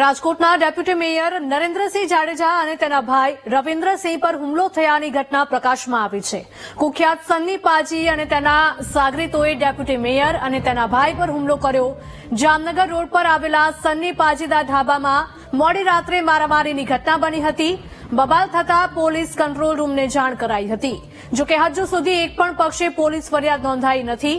રાજકોટના deputy mayor Narendra Singh Jadeja અને તેના ભાઈ રવિન્દ્રસિંહ પર હુમલો થયાની ઘટના પ્રકાશમાં આવી છે. કુખ્યાત સન્ની પાજી અને તેના સાગરીતોએ ડેપ્યુટી મેયર અને તેના ભાઈ પર હુમલો કર્યો. જામનગર રોડ પર આવેલા સન્ની પાજીદા ઢાબામાં મોડી રાત્રે મારામારીની ઘટના બની હતી. બબાલ થતા પોલીસ કંટ્રોલ રૂમને જાણ કરાઈ હતી. જોકે હજુ સુધી એક પણ પક્ષે પોલીસ ફરિયાદ નોંધાઈ નથી.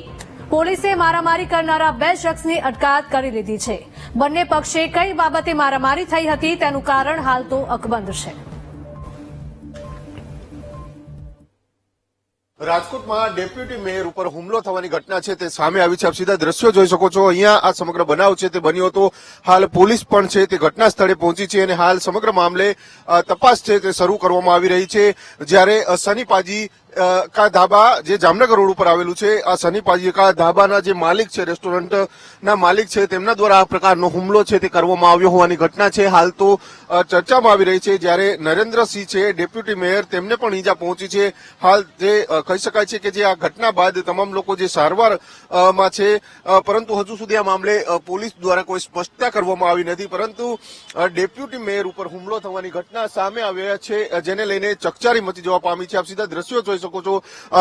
પોલીસે મારામારી કરનારા બે શખ્સની અટકાયત કરી લીધી છે. બંને પક્ષે કઈ બાબતે મારામારી થઈ હતી તેનું કારણ હાલ તો અકબંધ છે. રાજકોટમાં ડેપ્યુટી મેયર ઉપર હુમલો થવાની ઘટના છે તે સામે આવી છે. આપ સીધા દ્રશ્યો જોઈ શકો છો. અહીંયા આ સમગ્ર બનાવ છે તે બન્યો હતો. હાલ પોલીસ પણ છે તે ઘટના સ્થળે પહોંચી છે અને હાલ સમગ્ર મામલે તપાસ છે તે શરૂ કરવામાં આવી રહી છે. જ્યારે સની કા ધાબા જે જામનગર રોડ ઉપર આવેલું છે, આ સની પાજીકા ધાબાના જે માલિક છે, રેસ્ટોરન્ટના માલિક છે, તેમના દ્વારા આ પ્રકારનો હુમલો છે તે કરવામાં આવ્યો હોવાની ઘટના છે. હાલ તો ચર્ચામાં આવી રહી છે, જ્યારે નરેન્દ્રસિંહ છે, ડેપ્યુટી મેયર, તેમને પણ ઈજા પહોંચી છે. હાલ જે કહી શકાય છે કે જે આ ઘટના બાદ તમામ લોકો જે સારવારમાં છે પરંતુ હજુ સુધી આ મામલે પોલીસ દ્વારા કોઈ સ્પષ્ટતા કરવામાં આવી નથી. પરંતુ ડેપ્યુટી મેયર ઉપર હુમલો થવાની ઘટના સામે આવ્યા છે જેને લઈને ચકચારી મચી જવા પામી છે. આપ સીધા દ્રશ્યો જોઈ શકો છો.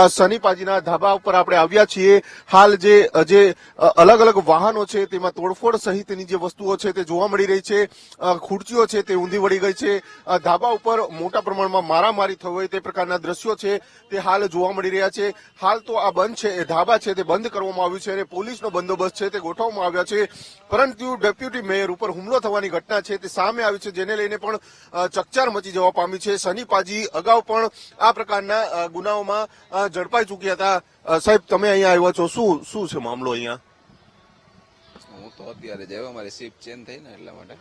સનીપાજીના ધાબા ઉપર આપણે આવ્યા છીએ. હાલ જે જે અલગ અલગ વાહનો છે તેમાં તોડફોડ સહિતની જે વસ્તુઓ છે તે જોવા મળી રહી છે. ખુરચીઓ છે તે ઊંધી વળી ગઈ છે. ધાબા ઉપર મોટા પ્રમાણમાં મારામારી થઈ હોય તે પ્રકારના દ્રશ્યો છે તે હાલ જોવા મળી રહ્યા છે. હાલ તો આ બંધ છે એ ધાબા છે તે બંધ કરવામાં આવ્યું છે અને પોલીસનો બંદોબસ્ત છે તે ગોઠવવામાં આવ્યા છે. પરંતુ ડેપ્યુટી મેયર ઉપર હુમલો થવાની ઘટના છે તે સામે આવી છે જેને લઈને પણ ચકચાર મચી જવા પામી છે. સની અગાઉ પણ આ પ્રકારના અ, ગુનાઓમાં ઝડપાઈ ચૂક્યા હતા. સાહેબ તમે અહીંયા આવ્યા છો. શું શું છે મામલો અહીંયા? હું તો અત્યારે જ આવ્યો. મારી શિફ્ટ ચેન્જ થઈ ને એટલા માટે.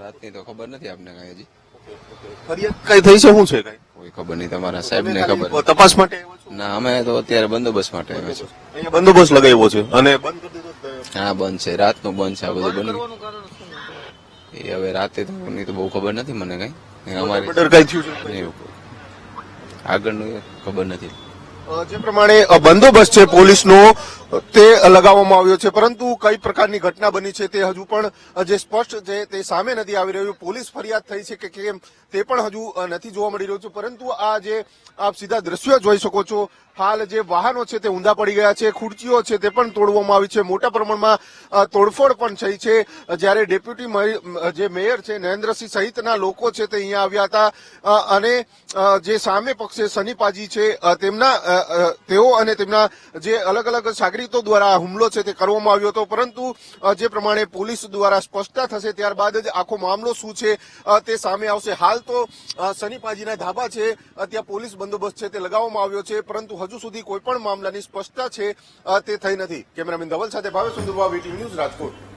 રાતની તો ખબર નથી આપને કઈ હજી. ફરિયાદ કઈ થઈ છે? શું છે કઈ? કોઈ ખબર નહીં તમારા સાહેબ ને ખબર. તપાસ માટે ના અમે તો અત્યારે બંદોબસ્ત માટે આવ્યા છે અહીંયા બંદોબસ્ત લગાવ્યો છે અને બંધ કરી દીધો હા બંધ છે. રાતનું બંધ છે આ બધું બંધ એ હવે રાતે તો બહુ ખબર નથી મને કઈ. અમારે કઈ થયું છે. આગળનું ખબર નથી. જે પ્રમાણે બંદોબસ્ત છે પોલીસનો તે લગાવવામાં આવ્યો છે. પરંતુ કઈ પ્રકારની ઘટના બની છે તે હજુ પણ જે સ્પષ્ટ છે તે સામે નથી આવી રહ્યું. પોલીસ ફરિયાદ થઈ છે કે કેમ તે પણ હજુ નથી જોવા મળી રહ્યું છે. પરંતુ આ જે આપ સીધા દ્રશ્યો જોઈ શકો છો, હાલ જે વાહનો છે તે ઊંધા પડી ગયા છે, ખુરચીઓ છે તે પણ તોડવામાં આવી છે. મોટા પ્રમાણમાં તોડફોડ પણ થઈ છે. જ્યારે ડેપ્યુટી જે મેયર છે નરેન્દ્રસિંહ સહિતના લોકો છે તે અહીંયા આવ્યા હતા અને જે સામે પક્ષે સનીપાજી છે તેમના તેઓ અને તેમના જે અલગ અલગ સાગરીતો દ્વારા હુમલો છે તે કરવામાં આવ્યો હતો. પરંતુ જે પ્રમાણે પોલીસ દ્વારા સ્પષ્ટતા થશે ત્યારબાદ જ આખો મામલો શું છે તે સામે આવશે. હાલ તો શનિપાજીના ધાબા છે ત્યાં પોલીસ બંદોબસ્ત છે તે લગાવવામાં આવ્યો છે, પરંતુ હજુ સુધી કોઈ પણ મામલાની સ્પષ્ટતા છે તે થઈ નથી. કેમેરામેન ધવલ સાથે ભાવે સુંદરવા વીટીવી ન્યૂઝ રાજકોટ.